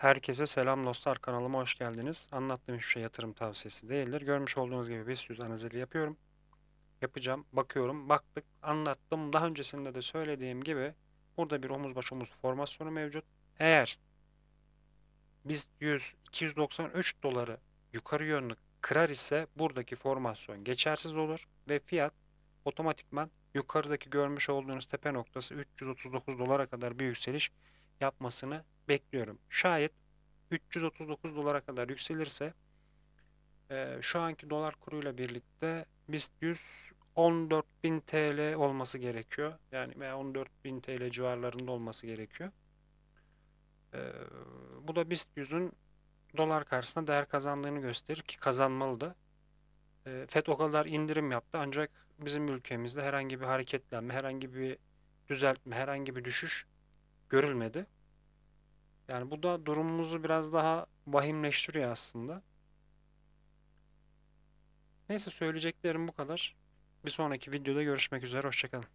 Herkese selam dostlar kanalıma hoş geldiniz. Anlattığım hiçbir şey yatırım tavsiyesi değildir. Görmüş olduğunuz gibi BIST 100 analizleri yapıyorum. Yapacağım, bakıyorum, baktık, anlattım. Daha öncesinde de söylediğim gibi burada bir omuz baş omuz formasyonu mevcut. Eğer BIST 100 293 doları yukarı yönlü kırar ise buradaki formasyon geçersiz olur ve fiyat otomatikman yukarıdaki görmüş olduğunuz tepe noktası 339 dolara kadar bir yükseliş yapmasını bekliyorum. Şayet 339 dolara kadar yükselirse e, şu anki dolar kuruyla birlikte BIST 100 14.000 TL olması gerekiyor. Yani veya 14.000 TL civarlarında olması gerekiyor. E, bu da BIST 100'ün dolar karşısında değer kazandığını gösterir ki kazanmalı da. E, FED o kadar indirim yaptı ancak bizim ülkemizde herhangi bir hareketlenme, herhangi bir düzeltme, herhangi bir düşüş görülmedi. Yani bu da durumumuzu biraz daha vahimleştiriyor aslında. Neyse söyleyeceklerim bu kadar. Bir sonraki videoda görüşmek üzere. Hoşçakalın.